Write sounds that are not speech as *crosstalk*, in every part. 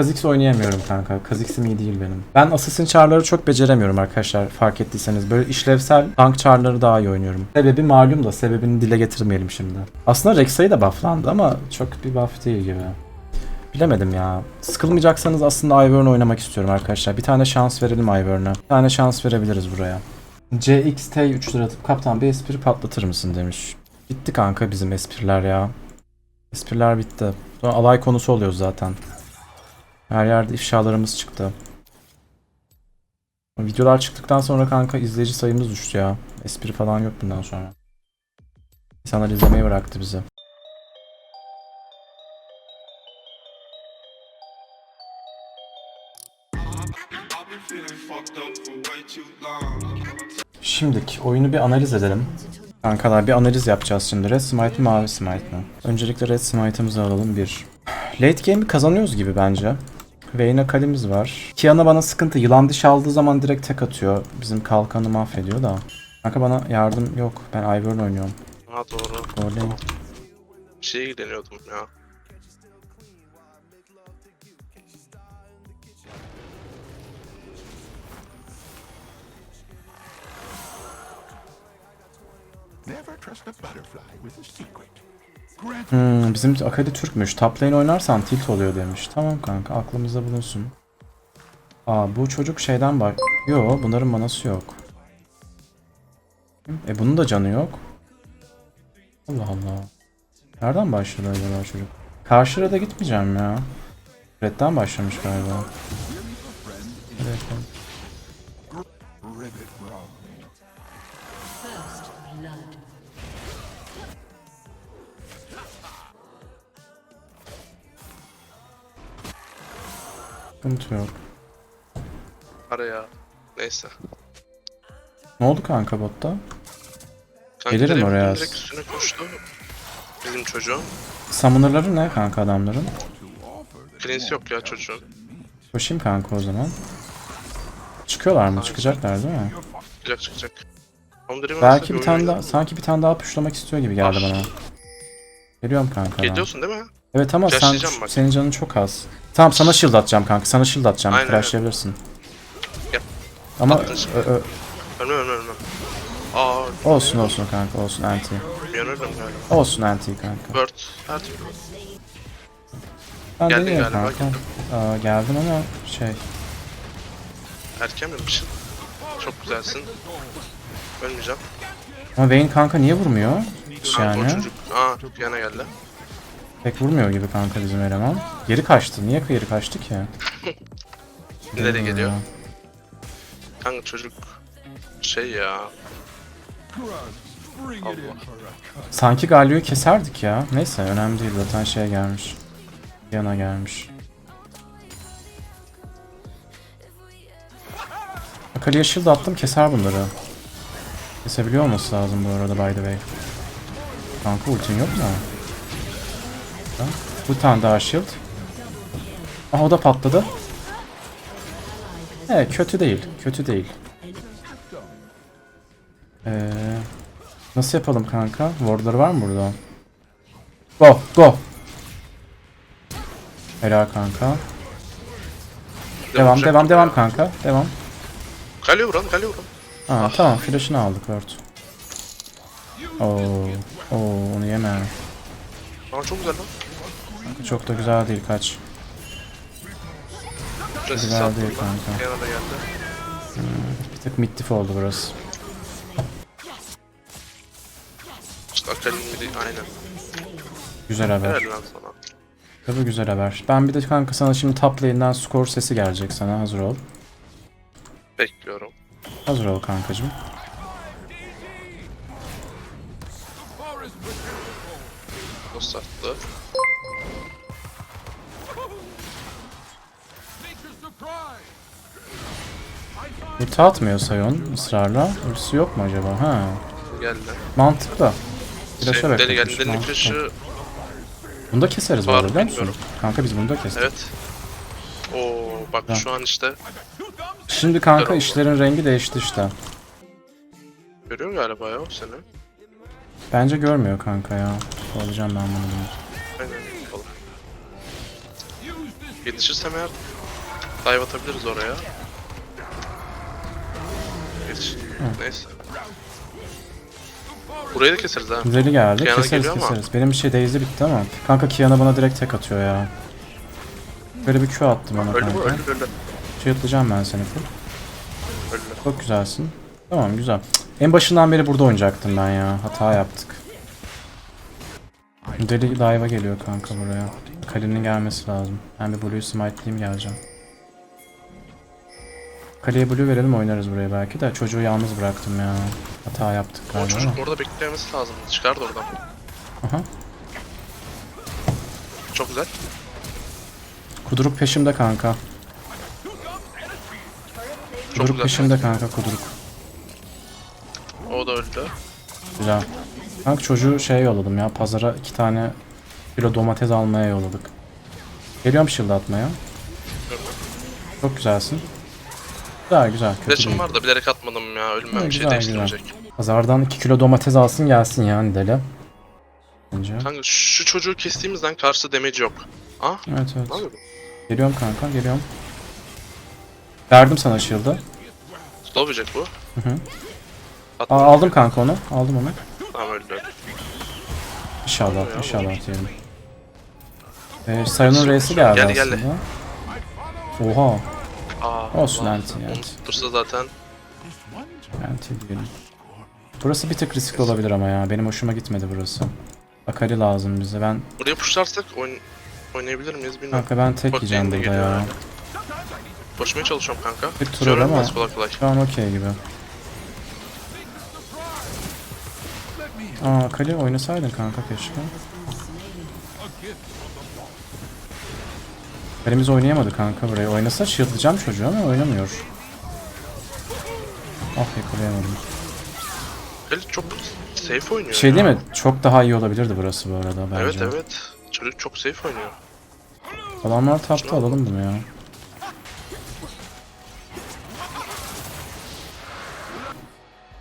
Kha'Zix oynayamıyorum kanka. Kha'Zix'im iyi değil benim. Ben Assassin çarları çok beceremiyorum arkadaşlar fark ettiyseniz. Böyle işlevsel tank çarları daha iyi oynuyorum. Sebebi malum da sebebini dile getirmeyelim şimdi. Aslında Rek'Sai da bufflandı ama çok bir buff değil gibi. Bilemedim ya. Sıkılmayacaksanız aslında Ivern oynamak istiyorum arkadaşlar. Bir tane şans verelim Ivern'a. Bir tane şans verebiliriz buraya. CXT 3 lira atıp kaptan bir espri patlatır mısın demiş. Bitti kanka bizim espriler ya. Espriler bitti. Sonra alay konusu oluyoruz zaten. Her yerde ifşalarımız çıktı. Videolar çıktıktan sonra kanka izleyici sayımız düştü ya. Espri falan yok bundan sonra. İnsanlar izlemeyi bıraktı bizi. Şimdiki oyunu bir analiz edelim. Kankalar bir analiz yapacağız şimdi. Red Smite mi Mavi Smite mi? Öncelikle Red Smite'ımızı alalım bir. Late game'i kazanıyoruz gibi bence. Vayne Akali'miz var. Kiana bana sıkıntı. Yılan diş aldığı zaman direkt tek atıyor. Bizim kalkanı mahvediyor da. Kanka bana yardım yok. Ben Ivern oynuyorum. Ha doğru. Oley. Bir şeye ilgileniyordum ya. Never trust a butterfly with a secret. Hmm, bizim Akali Türkmüş. Top lane oynarsan tilt oluyor demiş. Tamam kanka aklımızda bulunsun. Aa bu çocuk şeyden bak. Yo bunların manası yok. E bunun da canı yok. Allah Allah. Nereden başladı acaba çocuk? Karşıya da gitmeyeceğim ya. Red'den başlamış galiba. Evet, evet. rivet Sıkıntı yok. Araya. Neyse. Ne oldu kanka botta? Kanka Gelirim direkt- oraya. Direkt üstüne koştu. Bizim çocuğun. Summoner'ları ne kanka adamların? Prince yok ya çocuğun. Koşayım kanka o zaman. Çıkıyorlar mı? Çıkacaklar değil mi? Çıkacak çıkacak. Belki bir tane daha, sanki bir tane daha puşlamak istiyor gibi geldi Ah. bana. Geliyorum kanka. ben. Geliyorsun değil mi? Evet ama sen Flashlayacağım bak. senin canın çok az. Tamam sana shield atacağım kanka. Sana shield atacağım. Aynen, Flashlayabilirsin. Yap. Ama Attın şimdi. ö- ö- Ölmem ölmem ölmem. Aa olsun olsun kanka olsun anti. yanırdım galiba. Olsun anti kanka. Bird. Her türlü. Ben Geldin deniyorum galiba, kanka. Aa, geldim ama şey. Erken misin? Çok güzelsin. Ölmeyeceğim. Ama Vayne kanka niye vurmuyor? Hiç Kanka o yani. çocuk. Aa yana geldi. Pek vurmuyor gibi kanka bizim eleman. Geri kaçtı. Niye geri kaçtı ki? İleri geliyor. Kanka çocuk şey ya. Allah. Sanki Galio'yu keserdik ya. Neyse önemli değil zaten şey gelmiş. Yana gelmiş. Akali'ye shield attım keser bunları. Kesebiliyor olması lazım bu arada by the way. Kanka ultin yok mu? Ha? Bu tane daha shield. Aha o da patladı. Evet kötü değil. Kötü değil. Ee, nasıl yapalım kanka? Wardları var mı burada? Go go. Helal kanka. Devam devam devam kanka. Devam. Kale vuran kale vuran. Ha tamam flash'ını aldık Word. Oo, oo onu yeme. Aa çok güzel lan. Çok da güzel değil kaç. Şurası Güzel sattım değil kanka. Geldi. Bir tık mittif oldu burası. İşte aynen. Güzel haber. Helal lan sana. Tabii güzel haber. Ben bir de kanka sana şimdi top lane'den skor sesi gelecek sana. Hazır ol. Bekliyorum. Hazır ol kankacım. O sattı. Ulti atmıyor Sion ısrarla. Ultisi yok mu acaba? Ha. Geldi. Mantıklı. Flash'a Şey, deli geldi. bekletmiş, Delinin mantıklı. flash'ı. Bunu da keseriz bu Var, arada biliyor musun? bilmiyorum. Kanka biz bunu da kestik. Evet. Oo bak Ha. şu an işte Şimdi kanka Güzel oldu. işlerin rengi değişti işte. görüyor galiba ya seni. Bence görmüyor kanka ya. Soracağım ben bunu. Aynen. Yetişirsem eğer dive atabiliriz oraya. Yetiş. Neyse. Burayı da keseriz ha. Güzeli geldi. Kiana keseriz geliyor ama. keseriz. Benim bir şey Daisy bitti ama. Kanka Kiana bana direkt tek atıyor ya. Böyle bir Q attım ona Öldü bu kanka. öldü öldü. Shieldlayacağım ben seni full. Öldü. Çok güzelsin. Tamam güzel. En başından beri burada oynayacaktım ben ya. Hata yaptık. Deli dive'a geliyor kanka buraya. Kali'nin gelmesi lazım. Ben bir Blue'yu smite'layayım geleceğim. Kali'ye Blue verelim oynarız buraya belki de. Çocuğu yalnız bıraktım ya. Hata yaptık O galiba ama. çocuk orada beklemesi lazım. Çıkardı oradan. Aha. Çok güzel. Kuduruk peşimde kanka. Çok Kuduruk güzel. peşimde kanka kuduruk. O da öldü. Güzel. Kanka çocuğu şeye yolladım ya. Pazara iki tane kilo domates almaya yolladık. Geliyorum shield atmaya. Çok güzelsin. Güzel güzel. Kötü değil. var da bilerek atmadım ya. Ölmem bir şey güzel, değiştirmeyecek. Pazardan 2 kilo domates alsın gelsin yani deli. Bence. Kanka şu çocuğu kestiğimizden karşı damage yok. Ah Evet evet. ne? Geliyorum kanka geliyorum. Verdim sana shield'ı. Slowlayacak bu. Hı hı. Aa, aldım kanka onu. Aldım onu. Tamam öldü. öldü. İnşallah Ya, inşallah diyelim. Ee, Sayon'un R'si geldi Geldi, geldi. aslında. Oha. Aa, Olsun, Allah. anti, anti. zaten Anti diyelim. Burası bir tık riskli olabilir ama ya. Benim hoşuma gitmedi burası. Akali lazım bize. Ben buraya pushlarsak oyn oynayabilir miyiz bilmiyorum. kanka ben tek Bak, yiyeceğim burada geliyor ya. öyle. Koşmaya çalışıyorum kanka. Bir tur Şöyle ama- olmaz kolay kolay. Şu an okey gibi. Aa Kali oynasaydın kanka keşke. Kalemiz oynayamadı kanka burayı. Oynasa shieldlayacağım çocuğu ama oynamıyor. Ah yakalayamadım. Eli çok safe oynuyor şey ya. değil mi? Çok daha iyi olabilirdi burası bu arada bence. Evet evet. Çocuk çok safe oynuyor. Adamlar taptı alalım bunu ya.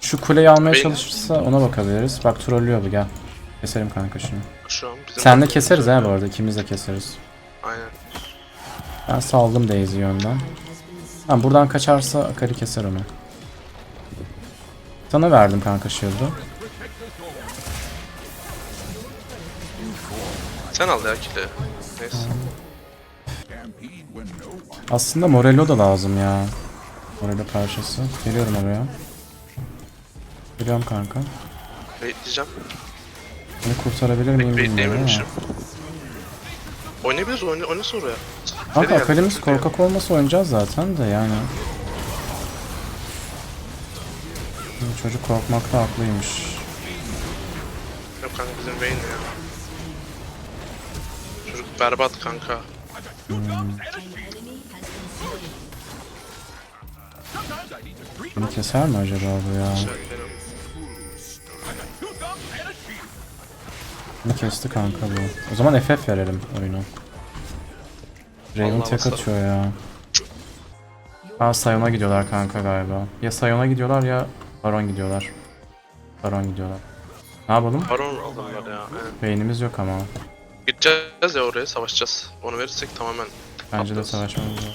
Şu kuleyi almaya Benim- çalışırsa ona bakabiliriz. Bak trollüyor bu gel. Keserim kanka şunu. Şu an. Sen de keseriz ha bu arada. ikimiz de keseriz. Aynen. Ben saldım Daisy yönden. Tamam buradan kaçarsa Akali keser onu. Sana verdim kanka shield'ı. Sen al ya kili. Neyse. Aslında Morello da lazım ya. Morello parçası. Geliyorum oraya. Geliyorum kanka. Bekleyeceğim. Bunu kurtarabilir miyim bilmiyorum ama. Oynayabiliriz oyna, oynasın oraya. Kanka geldi? korkak olmasa oynayacağız zaten de yani. Çocuk korkmakta haklıymış. Yok kanka bizim Vayne ya. Çocuk berbat kanka. Bunu keser mi acaba bu ya? Şey, Bunu kesti kanka bu. O zaman FF verelim oyunu. Raven Vallahi tek atıyor ya. Aa Sayon'a gidiyorlar kanka galiba. Ya Sayon'a gidiyorlar ya Baron gidiyorlar. Baron gidiyorlar. Ne yapalım? Baron aldılar ya. Beynimiz yok ama. Gideceğiz ya oraya savaşacağız. Onu verirsek tamamen Bence de savaşmamız lazım.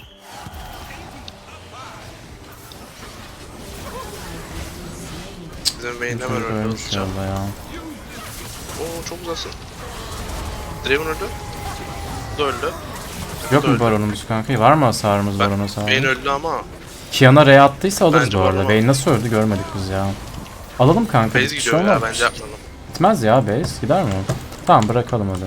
bizim Bu hemen çocuk ölmüş hızlıca. yolda ya. Oo çok güzelsin. Draven öldü. Bu da öldü. Yok mu öldü. baronumuz kanka? Var mı hasarımız Ben- barona sağ Vayne öldü ama Kiana R'ye attıysa alırız Bence bu arada. baron Vayne nasıl öldü görmedik biz ya. Alalım kanka. base bir şey gidiyor ya olmaz. bence yapmayalım. Gitmez ya base. Gider mi? Tamam bırakalım hadi.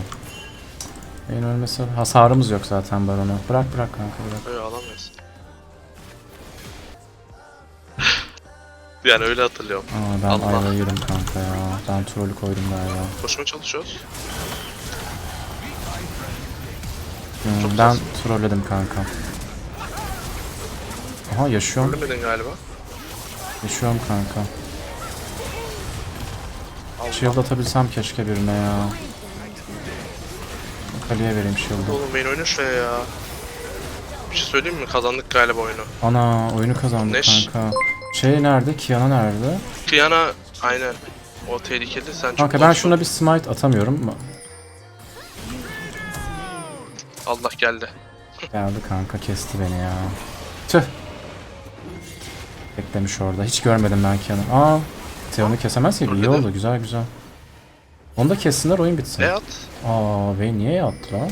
Vayne ölmesi hasarımız yok zaten barona. Bırak bırak kanka bırak. Öyle alamayız. Yani öyle hatırlıyorum. Aa ben Allah. ayva yedim kanka ya. Ben trollü koydum galiba. Koşmaya çalışıyoruz. Hmm, Çok ben güzelsin. trolledim kanka. Aha yaşıyorum. Ölmedin galiba. Yaşıyorum kanka. Allah. Shield atabilsem keşke birine ya. Kali'ye vereyim shield'ı. Oğlum beni oyna şuraya ya. Bir şey söyleyeyim mi? Kazandık galiba oyunu. Ana oyunu kazandık Neş. kanka. Şey nerede? Kiana nerede? Kiana aynen. O tehlikeli sen çok Kanka ben şuna bir smite atamıyorum. Allah geldi. Geldi kanka kesti beni ya. Tüh. Beklemiş orada. Hiç görmedim ben Kian'ı. Aa. Theon'u kesemez. Dur İyi oldu. Güzel güzel. Onu da kessinler oyun bitsin. E at. Aa Vey niye yattı lan?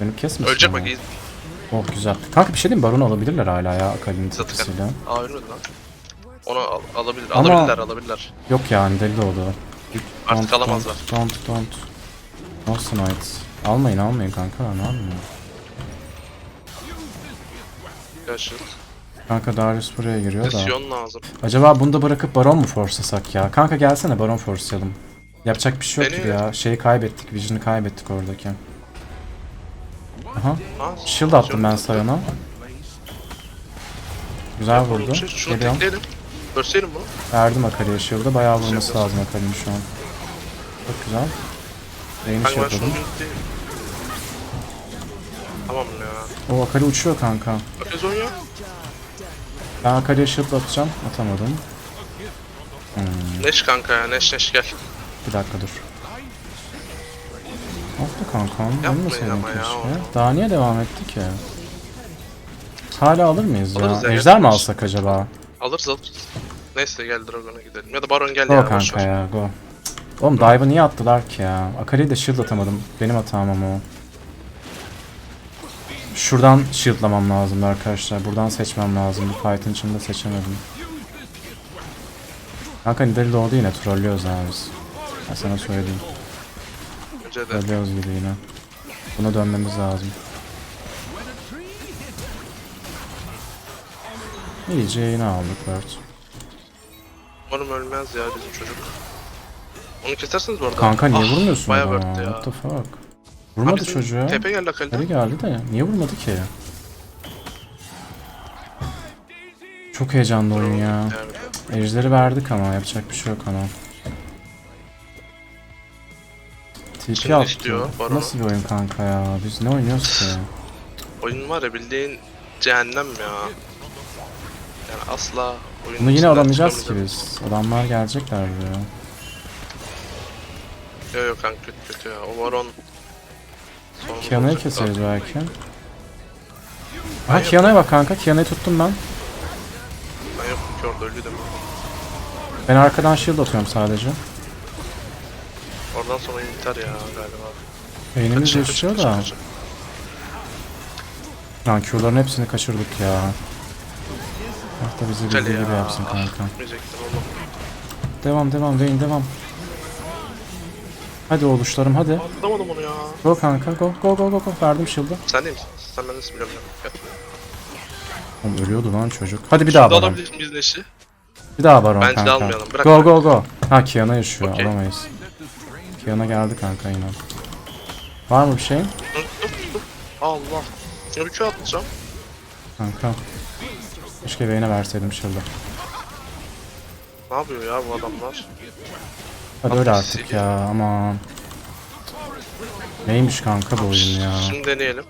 Dönüp kesmesin Ölecek bak. Oh güzel. Kanka bir şey diyeyim? Baron alabilirler hala ya Akali'nin tepkisiyle. Aa ölmedi lan. Onu al, alabilir. Ama- Alabilirler alabilirler. Yok yani deli oldu. Artık alamazlar. Don't don't. No smite. Almayın almayın kanka ne? Yaşın. Kanka Darius buraya giriyor da. Lazım. Acaba bunu da bırakıp Baron mu forslasak ya? Kanka gelsene Baron forslayalım. Yapacak bir şey yok Beni- gibi ya. Şeyi kaybettik, Vision'ı kaybettik oradaki. Aha. Ha, Shield attım ben Sion'a. Güzel vurdu. Şunu Geliyorum. Örseyelim bunu. Verdim Akali'ye shield'ı. Bayağı vurması yapıyorsun. lazım Akali'nin şu an. Çok güzel. Ben şey yapalım. Tamam ya. O Akali uçuyor kanka. Bakıyoruz oynuyor. Ben Akali'ye shield atacağım. Atamadım. Hmm, Neş kanka ya. Neş neş gel. bir dakika dur. Yaptı kankam? Yapmayın ama ya keşke. Daha niye devam etti ki? Hala alır mıyız Alırız ya? ya, Ejder mi alsak acaba? Alırız alırız. Neyse gel Dragon'a gidelim. Ya da Baron gel Go ya. boş kanka ver. ya go. Oğlum dive'ı niye attılar ki ya? Akali'ye de shield atamadım. Benim hatam ama o. Şuradan shieldlamam lazım arkadaşlar. Buradan seçmem lazım. Bu fight'ın içinde seçemedim. Kanka Nidalee doğdu yine. Trollüyoruz abi biz. Ben sana söyleyeyim. Önce de. Trollüyoruz gibi yine. Buna dönmemiz lazım. İyice yine aldık Word. Umarım ölmez ya bizim çocuk. Onu kesersiniz bu arada. Kanka niye Ah, vurmuyorsun Bayağı adama? work'tü ya. What the fuck? Abi Vurmadı bizim çocuğa. Tepe geldi Akali'den. Hadi geldi de niye vurmadı ki? Çok heyecanlı oyun ya. Ejderi verdik ama yapacak bir şey yok ama. TP attı. istiyor. Nasıl bir oyun kanka ya? Biz ne oynuyoruz ki? Oyun var ya bildiğin cehennem ya. Yani asla oyun Bunu yine içinden alamayacağız ki biz. Adamlar gelecekler buraya. Yok yok kanka kötü kötü ya. O Baron... sonunda Kiana'yı olacak keseriz zaten. belki. Aha Kiana'ya bak kanka. Kiana'yı tuttum ben. Ben yokum ki orada ölüydüm. Ben arkadan shield atıyorum sadece. Oradan sonra biter ya galiba. Beynimiz kaçın, da. kaçın. Lan Q'ların hepsini kaçırdık ya. Ah da bizi bildiği gibi ya. yapsın Ah, kanka. Devam devam Vayne devam. Hadi oğluşlarım hadi. Atlamadım onu ya. Go kanka go go go go go. Verdim shield'ı. Sen değil misin? Sen ben nasıl biliyorum ya. Oğlum ölüyordu lan çocuk. Hadi bir daha Şimdi baron. alabilir miyiz? Bir daha baron Bence de kanka. almayalım, bırak Go go go. Ha Kiana yaşıyor Okey. alamayız. Kiana geldi kanka yine. Var mı bir şey? Allah. Şuna bir Q atacağım. Kanka. Keşke Vayne'e verseydim shield'ı. Ne yapıyor ya bu adamlar? Hadi öyle artık ya aman. Neymiş kanka bu oyun ya. Şimdi deneyelim.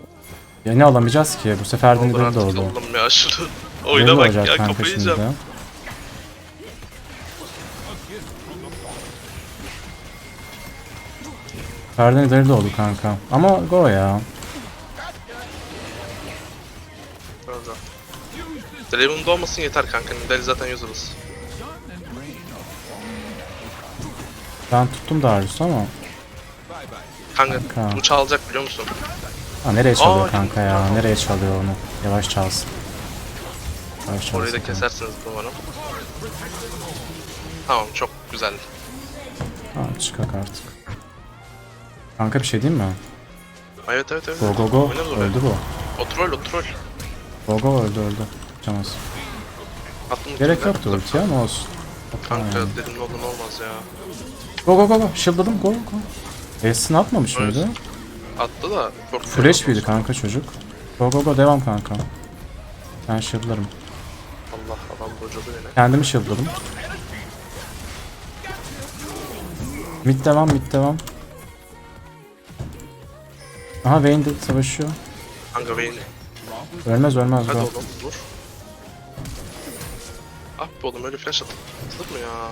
Ya ne alamayacağız ki? Bu sefer de oldu. oğlum ya. Nidalee Oyuna bak ya kafayı yiyeceğim. Nidalee de oldu kanka. Ama go ya. Orada. Draven'da olmasın yeter kanka. Nidali zaten useless. Ben tuttum Darius ama. Kanka Kanka. bu çalacak biliyor musun? Ha, nereye çalıyor Aa, kanka ya? Nereye çalıyor onu? Yavaş çalsın. Yavaş çalsın. Orayı da kanka. kesersiniz umarım. Tamam çok güzel. Tamam çıkak artık. Kanka bir şey diyeyim mi? Evet evet evet. Go go go. Oynarız oraya. Öldü bu. O troll o troll. Go go öldü öldü. Attım Gerek ultiyi yoktu ben. ultiye ama olsun. Kanka Yani. dedim ne olur ne olmaz ya. Go go go go. Shieldladım go go. E'sini atmamış Evet. mıydı? Attı da çok Full HP'ydi kanka çocuk. Go go go devam kanka. Ben shieldlarım. Allah adam bocadı beni. Kendimi shieldladım. Mid devam mid devam. Aha Vayne de savaşıyor. Kanka Vayne. Ölmez ölmez Hadi go. oğlum vur. Ah be oğlum öyle flash at. Atılır mı ya?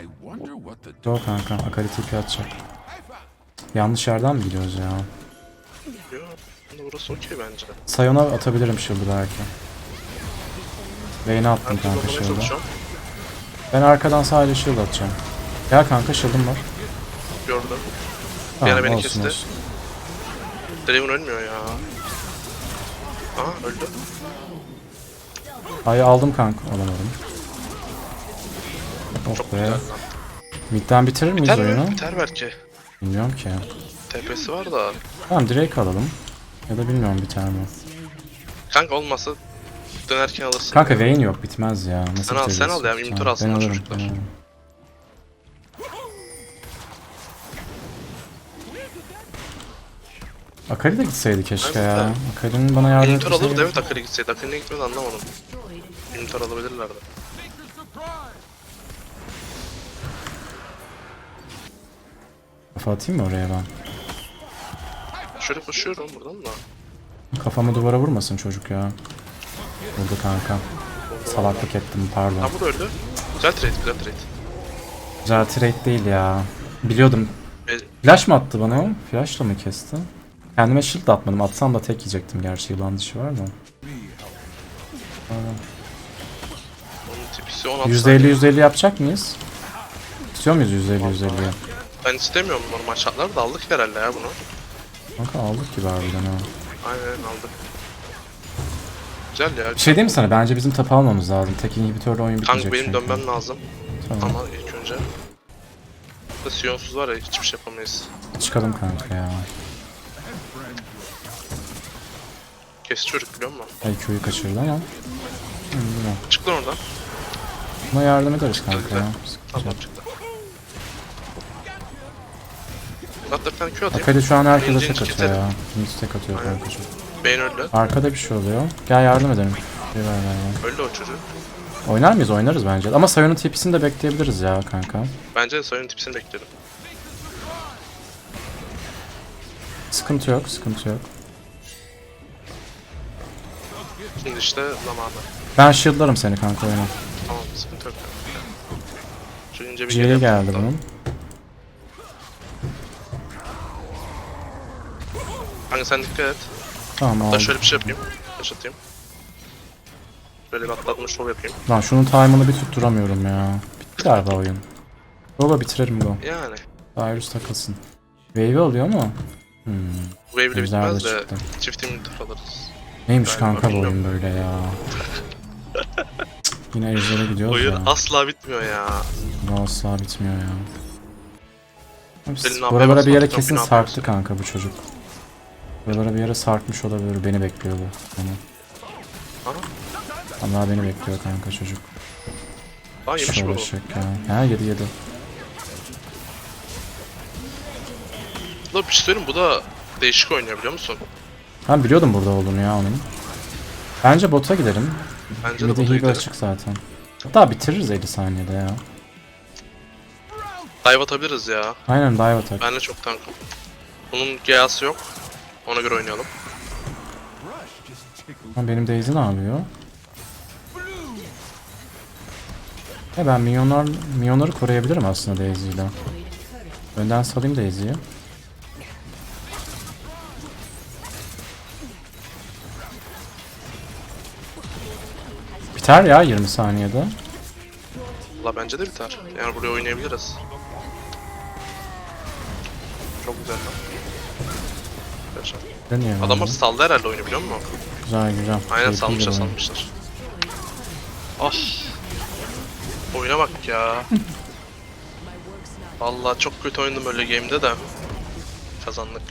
I wonder what the Go kanka. Akali TP atacak. Yanlış yerden mi gidiyoruz ya? Yo, burası okey bence. Sayon'a atabilirim shield'ı belki. Vayne'e attım Ben kanka kullanmaya shield'ı. Ben arkadan sadece shield atacağım. Gel kanka shield'ım var. Gördüm. Tamam ara beni olsun kesti. olsun. Draven ölmüyor ya. Aa öldü. Ay aldım kanka. Alamadım. Çok Oh güzel be. lan. Mid'den bitirir miyiz Biter oyunu? mi? Biter belki. Bilmiyorum ki. TP'si var da. Tamam Drake alalım. Ya da bilmiyorum biter mi? Kanka olmasa dönerken alırsın. Kanka Vayne yok bitmez ya. Nasıl Sen al, sen al ya, Minotaur Tamam, alsınlar ben alırım, çocuklar. ben alırım. Akali de gitseydi keşke Evet ya. de. Akali'nin bana yardım Minotaur alır etmeseydi. evet Akali gitseydi. Akali'ne gitmedi anlamadım. Minotaur alabilirlerdi. Kafa atayım mı oraya ben? Şöyle koşuyorum buradan da. Kafamı duvara vurmasın çocuk ya. Vurdu kanka. Salaklık ettim pardon. Aa bu da öldü. Güzel trade, güzel trade. Güzel trade değil ya. Biliyordum. E, Flash mı attı bana o? Flash'la mı kesti? Kendime shield atmadım. Atsam da tek yiyecektim gerçi yılan dişi var da. tipisi 16 %50 saniye. %50 yapacak mıyız? İstiyor muyuz %50 %50? Ben istemiyorum normal şartlarda da aldık herhalde ya bunu. Kanka aldık gibi harbiden ha. Aynen aldık. Güzel ya. Bir şey diyeyim mi sana? Bence bizim tap almamız lazım. Tek inhibitörle oyun bitmeyecek Kanka benim çünkü. dönmem lazım. Tamam. Ama ilk önce. Burada Siyonsuz var ya hiçbir şey yapamayız. Çıkalım kanka ya. Kes çocuk biliyor musun? IQ'yu kaçırdı ama. Bilmiyorum. Çık lan oradan. Buna yardım ederiz kanka ya. Tamam çıktı. Hatta bir tane Q atayım. Akali şu an herkese İnci tek inci atıyor ya. Kimisi tek atıyor Aynen. kanka çok. Beyin öldü. Arkada bir şey oluyor. Gel yardım edelim. Bir ver ver ver. Öldü o çocuk. Oynar mıyız? Oynarız bence. Ama Sayon'un tipisini de bekleyebiliriz ya kanka. Bence de sayının tipsini bekledim. Sıkıntı yok, sıkıntı yok. Şimdi işte zamanı. Ben shieldlarım seni kanka oyna. Tamam sıkıntı yok. Şu ince bir geri geldi yapalım. bunun. Kanka sen dikkat et. Tamam Da aldım. şöyle bir şey yapayım. Taş atayım. Böyle bir atlatma şov yapayım. Lan şunun time'ını bir tutturamıyorum ya. Bitti galiba oyun. Baba bitirelim bu. Yani. Darius takılsın. Wave alıyor mu? Hmm. Güzel de bitmez de çıktı. çift immunitör alırız. Neymiş kanka bu oyun böyle ya. Yine ejder'e gidiyoruz Oyun ya. asla bitmiyor ya. Bu asla bitmiyor ya. Senin Bu AP'ye aralara bir yere kesin günah sarktı kanka bu çocuk. Buralara bir yere sarkmış olabilir. Beni bekliyor bu. Yani. Ana. Allah beni bekliyor kanka çocuk. Aa yemiş mi bu? ya. Ha yedi yedi. Da bir şey söyleyeyim bu da değişik oynuyor biliyor musun? Ben biliyordum burada olduğunu ya onun. Bence bota gidelim. Bence de Midi bota heal gidelim. açık zaten. Hatta bitiririz 50 saniyede ya. Dive atabiliriz ya. Aynen dive atak. Ben de çok tankım. Bunun GA'sı yok. Ona göre oynayalım. Ha, benim Daisy ne yapıyor? Ya ben minyonlar, minyonları koruyabilirim aslında Daisy ile. Önden salayım Daisy'yi. Biter ya 20 saniyede. Valla bence de biter. Yani buraya oynayabiliriz. Çok güzel lan. Arkadaşlar. Deniyor. Adamlar saldı herhalde oyunu biliyor musun? Güzel güzel. Aynen Keyifli salmışlar bir oyun. salmışlar. Ah. Oyuna bak ya. *laughs* Vallahi çok kötü oynadım öyle game'de de. Kazandık.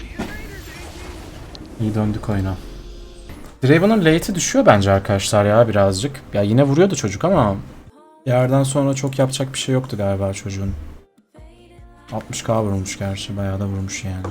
İyi döndük oyuna. Draven'ın late'i düşüyor bence arkadaşlar ya birazcık. Ya yine vuruyordu çocuk ama yerden sonra çok yapacak bir şey yoktu galiba çocuğun. 60k vurmuş gerçi bayağı da vurmuş yani.